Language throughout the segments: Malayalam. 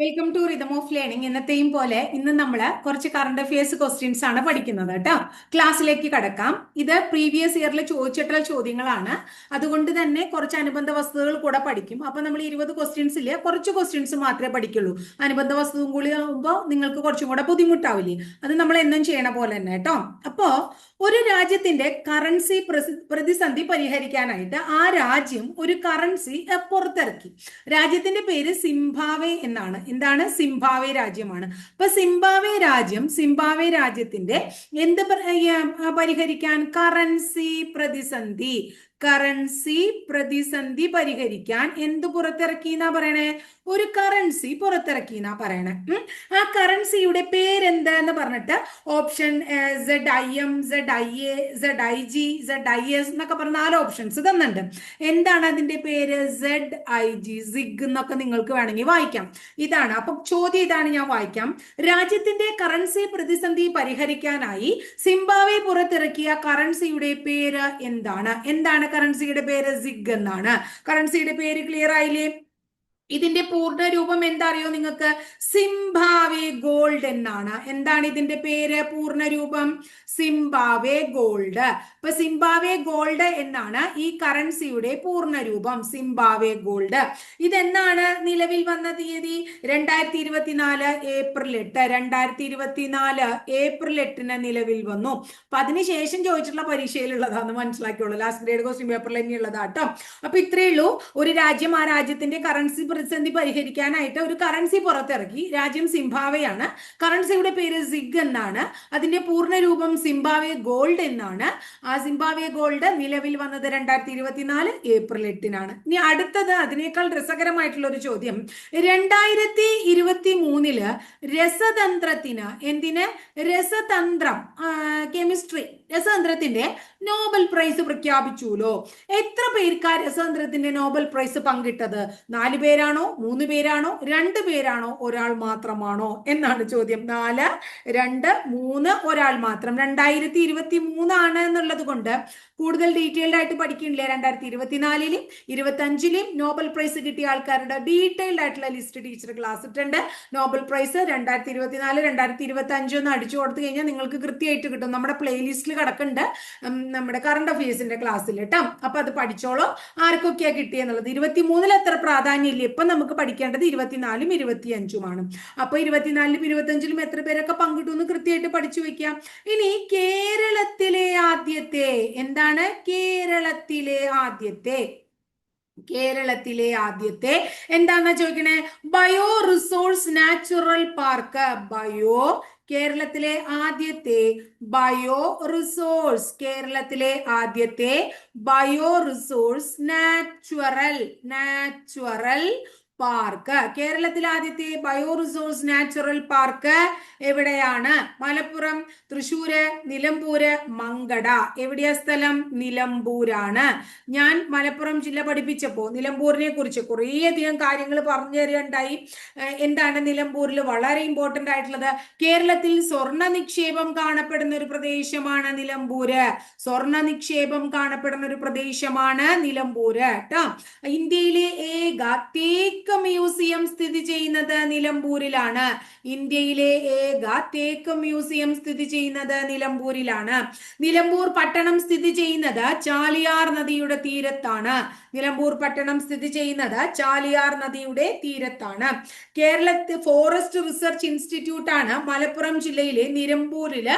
Welcome to rhythm of learning എന്നത്തെയും പോലെ ഇന്ന് നമ്മൾ കുറച്ച് കറണ്ട് അഫയേഴ്സ് ക്വസ്റ്റ്യൻസ് ആണ് പഠിക്കുന്നത് കേട്ടോ. ക്ലാസ്സിലേക്ക് കടക്കാം. ഇത് പ്രീവിയസ് ഇയറിൽ ചോദിച്ചിട്ടുള്ള ചോദ്യങ്ങളാണ്. അതുകൊണ്ട് തന്നെ കുറച്ച് അനുബന്ധ വസ്തുതകൾ കൂടെ പഠിക്കും. അപ്പൊ നമ്മൾ ഇരുപത് ക്വസ്റ്റ്യൻസിൽ കുറച്ച് ക്വസ്റ്റ്യൻസ് മാത്രമേ പഠിക്കുള്ളൂ. അനുബന്ധ വസ്തുവും കൂടി ആകുമ്പോൾ നിങ്ങൾക്ക് കുറച്ചും കൂടെ ബുദ്ധിമുട്ടാവില്ലേ? അത് നമ്മൾ എന്നും ചെയ്യണ പോലെ തന്നെ കേട്ടോ. അപ്പോ ഒരു രാജ്യത്തിന്റെ കറൻസി പ്രതിസന്ധി പരിഹരിക്കാനായിട്ട് ആ രാജ്യം ഒരു കറൻസി പുറത്തിറക്കി. രാജ്യത്തിന്റെ പേര് സിംബാവെ എന്നാണ്. എന്താണ്? സിംബാവെ രാജ്യമാണ്. അപ്പൊ സിംബാവെ രാജ്യം സിംബാവെ രാജ്യത്തിന്റെ എന്ത് പരിഹരിക്കാൻ കറൻസി പ്രതിസന്ധി. കറൻസി പ്രതിസന്ധി പരിഹരിക്കാൻ എന്ത് പുറത്തിറക്കി എന്നാ പറയണേ? ഒരു കറൻസി പുറത്തിറക്കി എന്നാ പറയണേ ആ കറൻസിയുടെ പേരെന്താ എന്ന് പറഞ്ഞിട്ട് option Z I M Z I A Z I G Z I S എന്നൊക്കെ പറഞ്ഞ നാല് ഓപ്ഷൻസ് തന്നിട്ടുണ്ട്. എന്താണ് അതിന്റെ പേര്? സെഡ് ഐ ജി സിഗ് എന്നൊക്കെ നിങ്ങൾക്ക് വേണമെങ്കിൽ വായിക്കാം. ഇതാണ്. അപ്പൊ ചോദ്യം ഇതാണ് ഞാൻ വായിക്കാം. രാജ്യത്തിന്റെ കറൻസി പ്രതിസന്ധി പരിഹരിക്കാനായി സിംബാവെ പുറത്തിറക്കിയ കറൻസിയുടെ പേര് എന്താണ്? എന്താണ് കറൻസിയുടെ പേര് സിഗ് എന്നാണ്. കറൻസിയുടെ പേര് ക്ലിയർ ആയില്ലേ? ഇതിന്റെ പൂർണ രൂപം എന്താറിയോ നിങ്ങൾക്ക്? സിംബാവെ ഗോൾഡ് എന്നാണ്. എന്താണ് ഇതിന്റെ പേര്? പൂർണ രൂപം. Zimbabwe gold. ഇപ്പൊ സിംബാവെ ഗോൾഡ് എന്നാണ് ഈ കറൻസിയുടെ പൂർണ രൂപം. Zimbabwe gold. ഇതെന്നാണ് നിലവിൽ വന്ന തീയതി? രണ്ടായിരത്തി ഇരുപത്തിനാല് ഏപ്രിൽ എട്ട്. രണ്ടായിരത്തി ഇരുപത്തിനാല് ഏപ്രിൽ എട്ടിന് നിലവിൽ വന്നു. അപ്പൊ അതിനുശേഷം ചോദിച്ചിട്ടുള്ള പരീക്ഷയിലുള്ളതാണ് മനസ്സിലാക്കിയുള്ളൂ. ലാസ്റ്റ് ഗ്രേഡ് ക്വസ്റ്റ്യൻ പേപ്പറിൽ തന്നെയുള്ളതാട്ടോ അപ്പൊ ഇത്രയേ ഉള്ളൂ. ഒരു രാജ്യം ആ രാജ്യത്തിന്റെ കറൻസി പ്രതിസന്ധി പരിഹരിക്കാനായിട്ട് ഒരു കറൻസി പുറത്തിറക്കി. രാജ്യം സിംബാവയാണ് കറൻസിയുടെ പേര് സിഗ് എന്നാണ്. അതിന്റെ പൂർണ രൂപം സിംബാവെ ഗോൾഡ് എന്നാണ്. ആ സിംബാവെ ഗോൾഡ് നിലവിൽ വന്നത് രണ്ടായിരത്തി ഇരുപത്തിനാല് ഏപ്രിൽ എട്ടിനാണ്. ഇനി അടുത്തത് അതിനേക്കാൾ രസകരമായിട്ടുള്ള ഒരു ചോദ്യം. രണ്ടായിരത്തി ഇരുപത്തി മൂന്നിൽ രസതന്ത്രത്തിന് എന്തിന്? രസതന്ത്രം കെമിസ്ട്രി രസതന്ത്രത്തിന്റെ നോബൽ പ്രൈസ് പ്രഖ്യാപിച്ചുല്ലോ. എത്ര പേർക്കാ രസതന്ത്രത്തിന്റെ നോബൽ പ്രൈസ് പങ്കിട്ടത്? നാല് പേരാണോ? മൂന്ന് പേരാണോ? രണ്ട് പേരാണോ? ഒരാൾ മാത്രമാണോ? എന്നാണ് ചോദ്യം. നാല് രണ്ട് മൂന്ന് ഒരാൾ മാത്രം. രണ്ടായിരത്തി ഇരുപത്തി മൂന്നാണ് എന്നുള്ളത് കൊണ്ട് കൂടുതൽ ഡീറ്റെയിൽഡ് ആയിട്ട് പഠിക്കണില്ലേ രണ്ടായിരത്തി ഇരുപത്തിനാലിലും ഇരുപത്തി അഞ്ചിലും നോബൽ പ്രൈസ് കിട്ടിയ ആൾക്കാരുടെ ഡീറ്റെയിൽഡ് ആയിട്ടുള്ള ലിസ്റ്റ് ടീച്ചർ ക്ലാസ് ഇട്ടുണ്ട് നോബൽ പ്രൈസ് രണ്ടായിരത്തി ഇരുപത്തിനാല് രണ്ടായിരത്തി ഇരുപത്തി അഞ്ച് അടിച്ചു കൊടുത്തു കഴിഞ്ഞാൽ നിങ്ങൾക്ക് കൃത്യമായിട്ട് കിട്ടും. നമ്മുടെ പ്ലേലിസ്റ്റിൽ കിടക്കുന്നുണ്ട്. നമ്മുടെ കറണ്ട് അഫയേഴ്സിന്റെ ക്ലാസ്സിൽ കേട്ടോ അപ്പൊ അത് പഠിച്ചോളോ. ആർക്കൊക്കെയാ കിട്ടിയെന്നുള്ളത് ഇരുപത്തി മൂന്നിൽ എത്ര പ്രാധാന്യം ഇല്ല ഇപ്പൊ നമുക്ക് പഠിക്കേണ്ടത് ഇരുപത്തിനാലും ഇരുപത്തി അഞ്ചുമാണ് അപ്പൊ ഇരുപത്തിനാലിലും ഇരുപത്തി അഞ്ചിലും എത്ര പേരൊക്കെ പങ്കിട്ടു എന്ന് കൃത്യമായിട്ട് പഠിച്ചു വെക്കാം. ഇനി കേരളത്തിലെ ആദ്യത്തെ എന്താണ്? കേരളത്തിലെ ആദ്യത്തെ കേരളത്തിലെ ആദ്യത്തെ എന്താന്നാ ചോദിക്കണേ? Bio resource natural park bio കേരളത്തിലെ ആദ്യത്തെ ബയോ റിസോഴ്സ് കേരളത്തിലെ ആദ്യത്തെ bio resource natural natural park. കേരളത്തിലെ ആദ്യത്തെ ബയോ റിസോഴ്സ് നാച്ചുറൽ പാർക്ക് എവിടെയാണ്? മലപ്പുറം തൃശ്ശൂര് നിലമ്പൂര് മങ്കട. എവിടെയാ സ്ഥലം? നിലമ്പൂരാണ്. ഞാൻ മലപ്പുറം ജില്ല പഠിപ്പിച്ചപ്പോ നിലമ്പൂരിനെ കുറിച്ച് കുറേയധികം കാര്യങ്ങൾ പറഞ്ഞു തരണ്ടായി. എന്താണ് നിലമ്പൂരിൽ വളരെ ഇമ്പോർട്ടന്റ് ആയിട്ടുള്ളത്? കേരളത്തിൽ സ്വർണ നിക്ഷേപം കാണപ്പെടുന്ന ഒരു പ്രദേശമാണ് നിലമ്പൂര്. സ്വർണ നിക്ഷേപം കാണപ്പെടുന്ന ഒരു പ്രദേശമാണ് നിലമ്പൂര് കേട്ടോ. ഇന്ത്യയിലെ ഏക തേക്ക് തേക്ക് മ്യൂസിയം സ്ഥിതി ചെയ്യുന്നത് നിലമ്പൂരിലാണ്. ഇന്ത്യയിലെ ഏക തേക്ക് മ്യൂസിയം സ്ഥിതി ചെയ്യുന്നത് നിലമ്പൂരിലാണ്. നിലമ്പൂർ പട്ടണം സ്ഥിതി ചെയ്യുന്നത് ചാലിയാർ നദിയുടെ തീരത്താണ്. നിലമ്പൂർ പട്ടണം സ്ഥിതി ചെയ്യുന്നത് ചാലിയാർ നദിയുടെ തീരത്താണ്. കേരളത്തെ ഫോറസ്റ്റ് റിസർച്ച് ഇൻസ്റ്റിറ്റ്യൂട്ട് ആണ് മലപ്പുറം ജില്ലയിലെ നിലമ്പൂരിൽ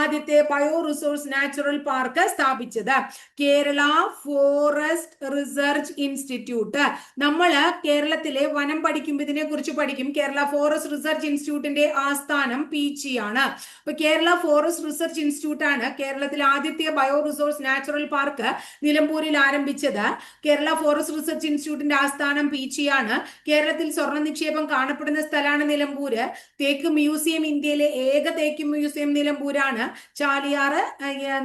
ആദ്യത്തെ ബയോ റിസോഴ്സ് നാച്ചുറൽ പാർക്ക് സ്ഥാപിച്ചത്. Kerala forest research institute. നമ്മൾ കേരളത്തിലെ കേരളത്തിലെ വനം പഠിക്കുമ്പോൾ ഇതിനെ കുറിച്ച് പഠിക്കും കേരള ഫോറസ്റ്റ് റിസർച്ച് ഇൻസ്റ്റിറ്റ്യൂട്ടിന്റെ ആസ്ഥാനം പീച്ചി ആണ് അപ്പൊ കേരള ഫോറസ്റ്റ് റിസർച്ച് ഇൻസ്റ്റിറ്റ്യൂട്ട് ആണ് കേരളത്തിലെ ആദ്യത്തെ ബയോ റിസോഴ്സ് നാച്ചുറൽ പാർക്ക് നിലമ്പൂരിൽ ആരംഭിച്ചത്. കേരള ഫോറസ്റ്റ് റിസർച്ച് ഇൻസ്റ്റിറ്റ്യൂട്ടിന്റെ ആസ്ഥാനം പീച്ചിയാണ്. കേരളത്തിൽ സ്വർണ നിക്ഷേപം കാണപ്പെടുന്ന സ്ഥലമാണ് നിലമ്പൂര്. തേക്ക് മ്യൂസിയം ഇന്ത്യയിലെ ഏക തേക്ക് മ്യൂസിയം നിലമ്പൂരാണ്. ചാലിയാറ്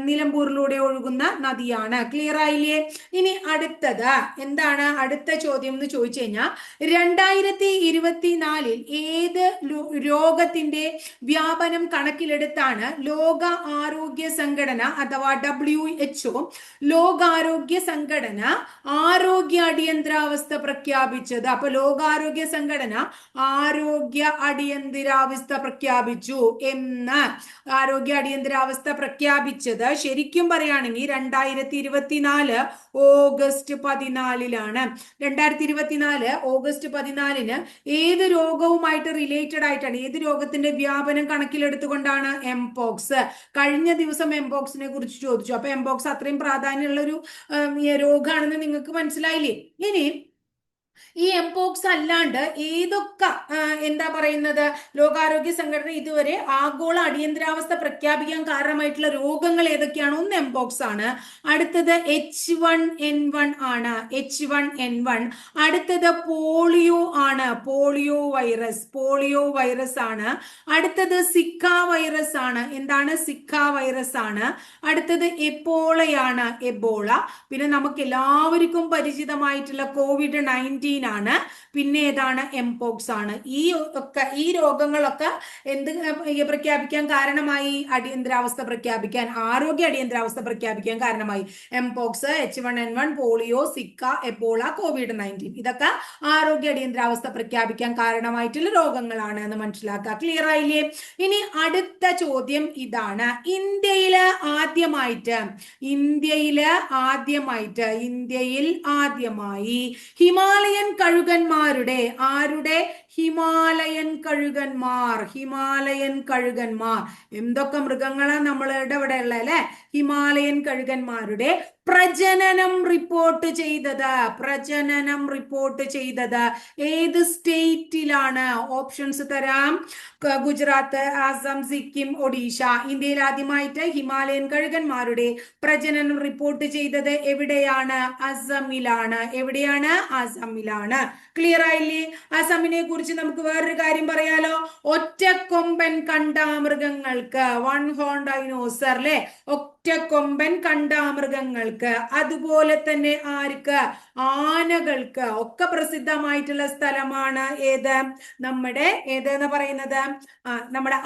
നിലമ്പൂരിലൂടെ ഒഴുകുന്ന നദിയാണ്. ക്ലിയർ ആയില്ലേ? ഇനി അടുത്തത്. എന്താണ് അടുത്ത ചോദ്യം എന്ന് ചോദിച്ചു കഴിഞ്ഞാൽ രണ്ടായിരത്തി ഇരുപത്തിനാലിൽ ഏത് രോഗത്തിന്റെ വ്യാപനം കണക്കിലെടുത്താണ് ലോക ആരോഗ്യ സംഘടന അഥവാ ഡബ്ല്യു എച്ച്ഒ ലോകാരോഗ്യ സംഘടന ആരോഗ്യ അടിയന്തരാവസ്ഥ പ്രഖ്യാപിച്ചത്. അപ്പൊ ലോകാരോഗ്യ സംഘടന ആരോഗ്യ അടിയന്തരാവസ്ഥ പ്രഖ്യാപിച്ചു എന്ന് ആരോഗ്യ അടിയന്തരാവസ്ഥ പ്രഖ്യാപിച്ചത് ശരിക്കും പറയുകയാണെങ്കിൽ രണ്ടായിരത്തി ഇരുപത്തിനാല് ഓഗസ്റ്റ് പതിനാലിലാണ്. രണ്ടായിരത്തി ഇരുപത്തിനാല് ഓഗസ്റ്റ് പതിനാലിന് ഏത് രോഗവുമായിട്ട് റിലേറ്റഡ് ആയിട്ടാണ്? ഏത് രോഗത്തിന്റെ വ്യാപനം കണക്കിലെടുത്തുകൊണ്ടാണ് എംപോക്സ് കഴിഞ്ഞ ദിവസം എംപോക്സിനെ കുറിച്ച് ചോദിച്ചു. അപ്പൊ എംപോക്സ് അത്രയും പ്രാധാന്യമുള്ള ഒരു രോഗമാണെന്ന് നിങ്ങൾക്ക് മനസ്സിലായില്ലേ? ഇനി ഈ എംപോക്സ് അല്ലാണ്ട് ഏതൊക്കെ എന്താ പറയുന്നത് ലോകാരോഗ്യ സംഘടന ഇതുവരെ ആഗോള അടിയന്തരാവസ്ഥ പ്രഖ്യാപിക്കാൻ കാരണമായിട്ടുള്ള രോഗങ്ങൾ ഏതൊക്കെയാണ്? ഒന്ന് എംപോക്സ് ആണ്. അടുത്തത് എച്ച് വൺ എൻ വൺ ആണ്. എച്ച് വൺ എൻ വൺ അടുത്തത് പോളിയോ ആണ്. Polio virus. പോളിയോ വൈറസ് ആണ്. അടുത്തത് സിക്ക വൈറസ് ആണ്. എന്താണ്? സിക്ക വൈറസ് ആണ്. അടുത്തത് എബോളയാണ്. എബോള. പിന്നെ നമുക്ക് എല്ലാവർക്കും പരിചിതമായിട്ടുള്ള കോവിഡ് നയന്റീൻ ആണ്. പിന്നെ ഏതാണ്? എംപോക്സ് ആണ്. ഈ ഒക്കെ ഈ രോഗങ്ങളൊക്കെ എന്ത് പ്രഖ്യാപിക്കാൻ കാരണമായി? അടിയന്തരാവസ്ഥ പ്രഖ്യാപിക്കാൻ ആരോഗ്യ അടിയന്തരാവസ്ഥ പ്രഖ്യാപിക്കാൻ കാരണമായി. Mpox H one N one polio Zika Ebola Covid nineteen. ഇതൊക്കെ ആരോഗ്യ അടിയന്തരാവസ്ഥ പ്രഖ്യാപിക്കാൻ കാരണമായിട്ടുള്ള രോഗങ്ങളാണ് എന്ന് മനസ്സിലാക്കുക. ക്ലിയർ ആയില്ലേ? ഇനി അടുത്ത ചോദ്യം ഇതാണ്. ഇന്ത്യയിൽ ആദ്യമായിട്ട് ഇന്ത്യയിൽ ആദ്യമായിട്ട് ഇന്ത്യയിൽ ആദ്യമായി കഴുകന്മാരുടെ ആരുടെ ഹിമാലയൻ കഴുകന്മാർ ഹിമാലയൻ കഴുകന്മാർ. എന്തൊക്കെ മൃഗങ്ങളാണ് നമ്മളുടെ ഇവിടെ ഉള്ള അല്ലെ? ഹിമാലയൻ കഴുകന്മാരുടെ പ്രജനനം റിപ്പോർട്ട് ചെയ്തത്. പ്രജനനം റിപ്പോർട്ട് ചെയ്തത്. ഏത് സ്റ്റേറ്റിലാണ്? ഓപ്ഷൻസ് തരാം. ഗുജറാത്ത് ആസാം സിക്കിം ഒഡീഷ. ഇന്ത്യയിൽ ആദ്യമായിട്ട് ഹിമാലയൻ കഴുകന്മാരുടെ പ്രജനനം റിപ്പോർട്ട് ചെയ്തത് എവിടെയാണ്? അസമിലാണ്. എവിടെയാണ്? അസമിലാണ് ക്ലിയർ ആയില്ലേ? അസമിനെ കുറിച്ച് നമുക്ക് വേറൊരു കാര്യം പറയാലോ? ഒറ്റക്കൊമ്പൻ കണ്ടാമൃഗങ്ങൾക്ക് വൺ ഹോൺ ഡൈനോസർ അല്ലെ ഒറ്റക്കൊമ്പൻ കണ്ടാമൃഗങ്ങൾക്ക് അതുപോലെ തന്നെ ആർക്ക്? ആനകൾക്ക്. ഒക്കെ പ്രസിദ്ധമായിട്ടുള്ള സ്ഥലമാണ് ഏത്? നമ്മുടെ ഏതെന്ന് പറയുന്നത്? നമ്മുടെ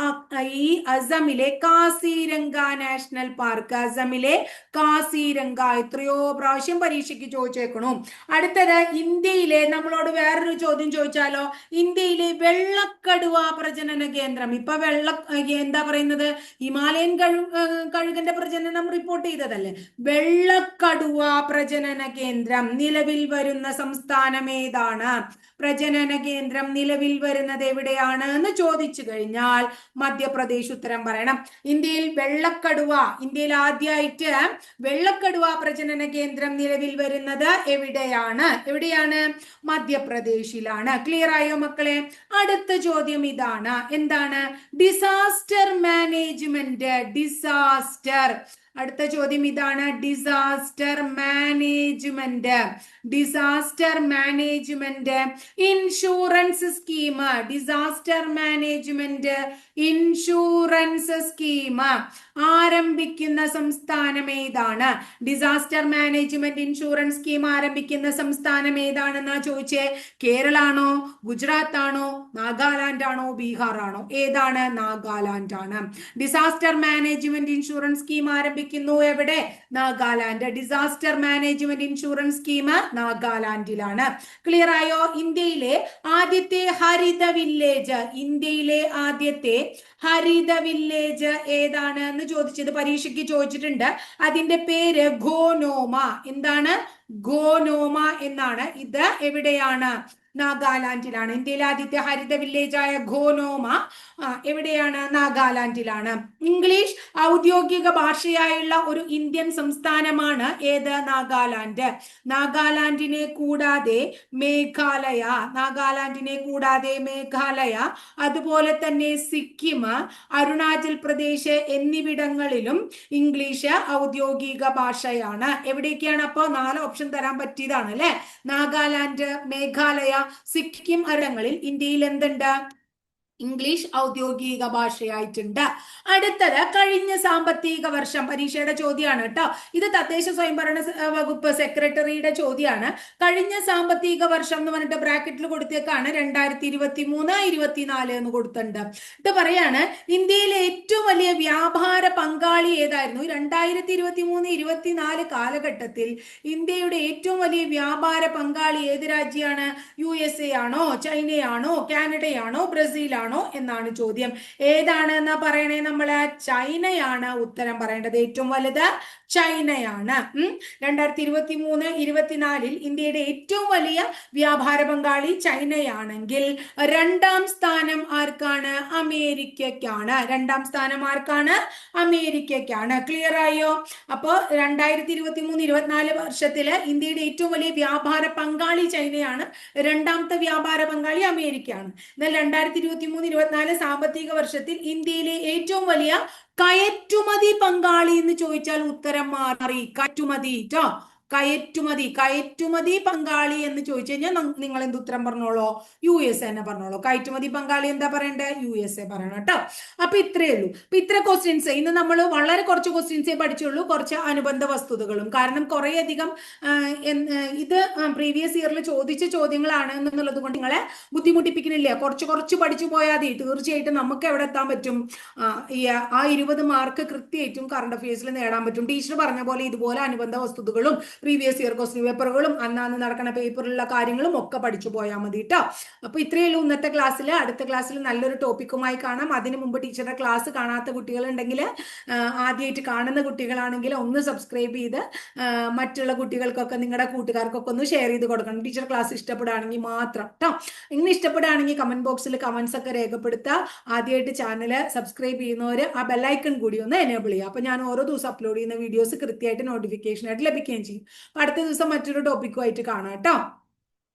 ഈ അസമിലെ കാസിരംഗ നാഷണൽ പാർക്ക്. അസമിലെ കാസിരംഗ എത്രയോ പ്രാവശ്യം പരീക്ഷയ്ക്ക് ചോദിച്ചേക്കണു. അടുത്തത് ഇന്ത്യയിലെ നമ്മളോട് വേറൊരു ചോദ്യം ചോദിച്ചാലോ? ഇന്ത്യയിലെ വെള്ളക്കടുവ പ്രജനന കേന്ദ്രം. ഇപ്പൊ വെള്ള എന്താ പറയുന്നത്? ഹിമാലയൻ കഴു കഴുകന്റെ പ്രജനനം റിപ്പോർട്ട് ചെയ്തതല്ലേ? വെള്ളക്കടുവ പ്രജനന കേന്ദ്രം നിലവിൽ വരുന്ന സംസ്ഥാനം ഏതാണ്? പ്രജനന കേന്ദ്രം നിലവിൽ വരുന്നത് എവിടെയാണ് എന്ന് ചോദിച്ചു കഴിഞ്ഞാൽ മധ്യപ്രദേശ് ഉത്തരം പറയണം. ഇന്ത്യയിൽ വെള്ളക്കടുവ ഇന്ത്യയിൽ ആദ്യമായിട്ട് വെള്ളക്കടുവ പ്രജനന കേന്ദ്രം നിലവിൽ വരുന്നത് എവിടെയാണ്? എവിടെയാണ്? മധ്യപ്രദേശിലാണ്. ക്ലിയർ ആയോ മക്കളെ? അടുത്ത ചോദ്യം ഇതാണ്. എന്താണ്? ഡിസാസ്റ്റർ മാനേജ്മെന്റ് ഡിസാസ്റ്റർ അടുത്ത ചോദ്യം ഇതാണ്. Disaster management disaster management insurance scheme disaster management insurance scheme ആരംഭിക്കുന്ന സംസ്ഥാനം ഏതാണ്? ഡിസാസ്റ്റർ മാനേജ്മെന്റ് ഇൻഷുറൻസ് സ്കീം ആരംഭിക്കുന്ന സംസ്ഥാനം ഏതാണെന്നാ ചോദിച്ചേ? കേരളാണോ? ഗുജറാത്ത് ആണോ നാഗാലാൻഡ് ആണോ ബീഹാർ ആണോ ഏതാണ്? നാഗാലാൻഡ് ആണ് ഡിസാസ്റ്റർ മാനേജ്മെന്റ് ഇൻഷുറൻസ് സ്കീം ആരംഭിക്കുന്നു എവിടെ? Nagaland. Disaster management insurance scheme നാഗാലാൻഡിലാണ്. Clear ആയോ? ഇന്ത്യയിലെ ആദ്യത്തെ ഹരിത വില്ലേജ് ഇന്ത്യയിലെ ആദ്യത്തെ ഹരിത വില്ലേജ് ഏതാണ് എന്ന് ചോദിച്ചത് പരീക്ഷയ്ക്ക് ചോദിച്ചിട്ടുണ്ട്. അതിന്റെ പേര് ഗോനോമ. എന്താണ്? ഗോനോമ എന്നാണ്. ഇത് എവിടെയാണ്? നാഗാലാൻഡിലാണ്. ഇന്ത്യയിലെ ആദ്യത്തെ ഹരിത വില്ലേജായ ഘോനോമ എവിടെയാണ്? നാഗാലാൻഡിലാണ്. ഇംഗ്ലീഷ് ഔദ്യോഗിക ഭാഷയായുള്ള ഒരു ഇന്ത്യൻ സംസ്ഥാനമാണ് ഏത്? നാഗാലാൻഡ്. നാഗാലാൻഡിനെ കൂടാതെ മേഘാലയ നാഗാലാൻഡിനെ കൂടാതെ മേഘാലയ അതുപോലെ തന്നെ സിക്കിം അരുണാചൽ പ്രദേശ് എന്നിവിടങ്ങളിലും ഇംഗ്ലീഷ് ഔദ്യോഗിക ഭാഷയാണ്. എവിടേക്കാണ് അപ്പോൾ നാല് ഓപ്ഷൻ തരാൻ പറ്റിയതാണ് അല്ലെ? നാഗാലാൻഡ് മേഘാലയ സിക്കിം അരങ്ങളിൽ ഇന്ത്യയിൽ എന്തുണ്ട്? ഇംഗ്ലീഷ് ഔദ്യോഗിക ഭാഷയായിട്ടുണ്ട്. അടുത്തത് കഴിഞ്ഞ സാമ്പത്തിക വർഷം പരീക്ഷയുടെ ചോദ്യമാണ് കേട്ടോ. ഇത് തദ്ദേശ സ്വയംഭരണ വകുപ്പ് സെക്രട്ടറിയുടെ ചോദ്യമാണ്. കഴിഞ്ഞ സാമ്പത്തിക വർഷം എന്ന് പറഞ്ഞിട്ട് ബ്രാക്കറ്റിൽ കൊടുത്തേക്കാണ് രണ്ടായിരത്തി ഇരുപത്തി മൂന്ന് ഇരുപത്തിനാല് എന്ന് കൊടുത്തിട്ടുണ്ട്. ഇത് പറയാണ് ഇന്ത്യയിലെ ഏറ്റവും വലിയ വ്യാപാര പങ്കാളി ഏതായിരുന്നു? രണ്ടായിരത്തി ഇരുപത്തി മൂന്ന് ഇരുപത്തിനാല് കാലഘട്ടത്തിൽ ഇന്ത്യയുടെ ഏറ്റവും വലിയ വ്യാപാര പങ്കാളി ഏത് രാജ്യമാണ്? യു എസ് എ ആണോ? ചൈനയാണോ? കാനഡയാണോ? ബ്രസീലാണോ? എന്നാണ് ചോദ്യം. ഏതാണ് എന്നാ പറയണേ നമ്മൾ ചൈനയാണ് ഉത്തരം പറയേണ്ടത്. ഏറ്റവും വലുത് ചൈനയാണ്. ഉം? രണ്ടായിരത്തി ഇരുപത്തി മൂന്ന് ഇരുപത്തിനാലിൽ ഇന്ത്യയുടെ ഏറ്റവും വലിയ വ്യാപാര പങ്കാളി ചൈനയാണെങ്കിൽ രണ്ടാം സ്ഥാനം ആർക്കാണ്? അമേരിക്കയ്ക്കാണ്. രണ്ടാം സ്ഥാനം ആർക്കാണ്? അമേരിക്കയ്ക്കാണ്. ക്ലിയർ ആയോ? അപ്പോൾ രണ്ടായിരത്തി ഇരുപത്തി മൂന്ന് ഇരുപത്തിനാല് വർഷത്തിൽ ഇന്ത്യയുടെ ഏറ്റവും വലിയ വ്യാപാര പങ്കാളി ചൈനയാണ്. രണ്ടാമത്തെ വ്യാപാര പങ്കാളി അമേരിക്കയാണ്. എന്നാൽ രണ്ടായിരത്തി ഇരുപത്തി മൂന്ന് ഇരുപത്തിനാല് സാമ്പത്തിക വർഷത്തിൽ ഇന്ത്യയിലെ ഏറ്റവും വലിയ കയറ്റുമതി പങ്കാളി എന്ന് ചോദിച്ചാൽ ഉത്തരം മാറി. കയറ്റുമതി ട്ടോ. കയറ്റുമതി കയറ്റുമതി പങ്കാളി എന്ന് ചോദിച്ചു കഴിഞ്ഞാൽ നിങ്ങൾ എന്ത് ഉത്തരം പറഞ്ഞോളോ? യു എസ് എന്നെ പറഞ്ഞോളൂ. കയറ്റുമതി പങ്കാളി എന്താ പറയണ്ടേ? യു എസ് എ പറയണം കേട്ടോ. അപ്പൊ ഇത്രയേ ഉള്ളൂ. അപ്പൊ ഇത്ര ക്വസ്റ്റ്യൻസ് ഇന്ന് നമ്മൾ വളരെ കുറച്ച് ക്വസ്റ്റ്യൻസേ പഠിച്ചുള്ളൂ. കുറച്ച് അനുബന്ധ വസ്തുതകളും. കാരണം കുറെ അധികം ഇത് പ്രീവിയസ് ഇയറിൽ ചോദിച്ച ചോദ്യങ്ങളാണ് എന്നുള്ളത് കൊണ്ട് നിങ്ങളെ ബുദ്ധിമുട്ടിപ്പിക്കുന്നില്ല. കുറച്ച് കുറച്ച് പഠിച്ചു പോയാൽ മതി. തീർച്ചയായിട്ടും നമുക്ക് എവിടെ എത്താൻ പറ്റും? ഈ ആ ഇരുപത് മാർക്ക് കൃത്യമായിട്ടും കറണ്ട് അഫയേഴ്സിൽ നേടാൻ പറ്റും. ടീച്ചർ പറഞ്ഞ പോലെ ഇതുപോലെ അനുബന്ധ വസ്തുതകളും പ്രീവിയസ് ഇയർ ക്വസ്റ്റ്യൻ പേപ്പറുകളും അന്നാന്ന് നടക്കുന്ന പേപ്പറിലുള്ള കാര്യങ്ങളും ഒക്കെ പഠിച്ചു പോയാൽ മതി കേട്ടോ അപ്പൊ ഇത്രയേ ഉള്ളൂ ഇന്നത്തെ ക്ലാസ്സിൽ അടുത്ത ക്ലാസ്സിൽ നല്ലൊരു ടോപ്പിക്കുമായി കാണാം. അതിന് മുമ്പ് ടീച്ചറുടെ ക്ലാസ് കാണാത്ത കുട്ടികളുണ്ടെങ്കിൽ ആദ്യമായിട്ട് കാണുന്ന കുട്ടികളാണെങ്കിൽ ഒന്ന് സബ്സ്ക്രൈബ് ചെയ്ത് മറ്റുള്ള കുട്ടികൾക്കൊക്കെ നിങ്ങളുടെ കൂട്ടുകാർക്കൊക്കെ ഒന്ന് ഷെയർ ചെയ്ത് കൊടുക്കണം. ടീച്ചർ ക്ലാസ് ഇഷ്ടപ്പെടുകയാണെങ്കിൽ മാത്രം കേട്ടോ ഇങ്ങനെ ഇഷ്ടപ്പെടുകയാണെങ്കിൽ കമന്റ് ബോക്സിൽ കമന്റ്സ് ഒക്കെ രേഖപ്പെടുത്തുക. ആദ്യമായിട്ട് ചാനൽ സബ്സ്ക്രൈബ് ചെയ്യുന്നവർ ആ ബെല്ലൈക്കൺ കൂടി ഒന്ന് എനേബിൾ ചെയ്യുക. അപ്പോൾ ഞാൻ ഓരോ ദിവസം അപ്ലോഡ് ചെയ്യുന്ന വീഡിയോസ് കൃത്യമായിട്ട് നോട്ടിഫിക്കേഷൻ ആയിട്ട് ലഭിക്കുകയും ചെയ്യും. അടുത്ത ദിവസം മറ്റൊരു ടോപ്പിക്കുമായിട്ട് കാണാം കേട്ടോ.